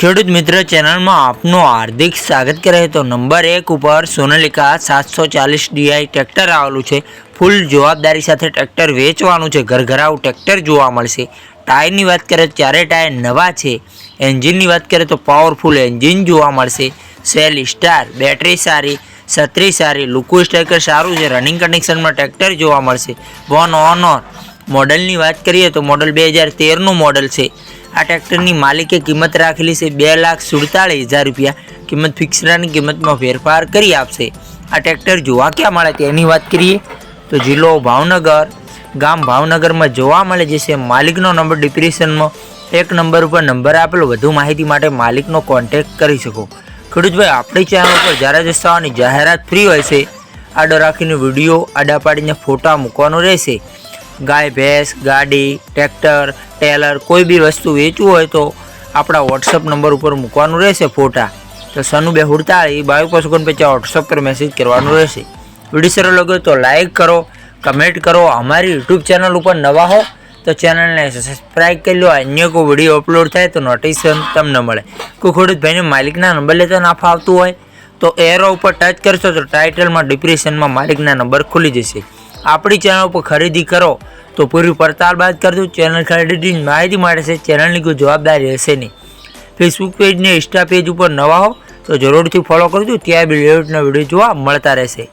ખેડૂત મિત્ર ચેનલમાં આપનું હાર્દિક સ્વાગત કરે તો નંબર એક ઉપર સોનાલિકા સાતસો ચાલીસ ડીઆઈ ટ્રેક્ટર આવેલું છે. ફૂલ જવાબદારી સાથે ટ્રેક્ટર વેચવાનું છે. ઘરઘરાવું ટ્રેક્ટર જોવા મળશે. ટાયરની વાત કરીએ તો ચારે ટાયર નવા છે. એન્જિનની વાત કરીએ તો પાવરફુલ એન્જિન જોવા મળશે. સેલ સ્ટાર, બેટરી સારી, છત્રી સારી, લુકુ સ્ટ્રાઇકર સારું છે. રનિંગ કન્ડિશનમાં ટ્રેક્ટર જોવા મળશે. વન ઓનર મોડલની વાત કરીએ તો મોડલ બે હજાર તેરનું મોડલ છે. આ ટ્રેક્ટરની માલિકે કિંમત રાખેલી છે બે લાખ સુડતાળીસ હજાર રૂપિયા. કિંમત ફિક્સરાની કિંમતમાં ફેરફાર કરી આપશે. આ ટ્રેક્ટર જોવા ક્યાં મળે તેની વાત કરીએ તો જિલ્લો ભાવનગર. ગામ ભાવનગરમાં જોવા મળે જશે માલિકનો નંબર ડિપ્રેશનમાં એક નંબર ઉપર નંબર આપેલો. વધુ માહિતી માટે માલિકનો કોન્ટેક્ટ કરી શકો. ખેડૂતભાઈ, આપણી ચેનલ ઉપર જ્યારે જસ્તાવાની જાહેરાત ફ્રી હોય છે, આડો રાખીને વીડિયો આડા પાડીને ફોટા મૂકવાનો રહેશે. ગાય, ભેંસ, ગાડી, ટ્રેક્ટર, ટેલર, કોઈ બી વસ્તુ વેચવું હોય તો આપણા વોટ્સઅપ નંબર ઉપર મૂકવાનું રહેશે ફોટા. તો સનુ બે હુડતાળી બાવીસ પાંચ ઓગણપચાસ વોટ્સઅપ પર મેસેજ કરવાનું રહેશે. વીડિયો સારો લાગ્યો તો લાઇક કરો કમેન્ટ કરો, અમારી યુટ્યુબ ચેનલ ઉપર નવા હો, તો ચેનલને સબસ્ક્રાઈબ કરી લો, અન્ય કોઈ વીડિયો અપલોડ થાય તો નોટિફિકેશન તમને મળે. કોઈ ખેડૂત ભાઈને માલિકના નંબર લેતા ના ફાવતું હોય, તો એરો ઉપર ટચ કરશો તો ટાઇટલમાં ડિપ્રેશનમાં માલિકના નંબર ખુલી જશે. આપણી ચેનલ ઉપર ખરીદી કરો, તો પૂરી પડતાલ બાદ કરજો. ચેનલ ખરીદીની માહિતી મળે છે ચેનલની કોઈ જવાબદારી રહેશે નહીં. ફેસબુક પેજ ને ઇન્સ્ટા પેજ ઉપર નવા હો, તો જરૂરથી ફોલો કરજો, ત્યાં બી લેવટના વીડિયો જોવા મળતા રહેશે.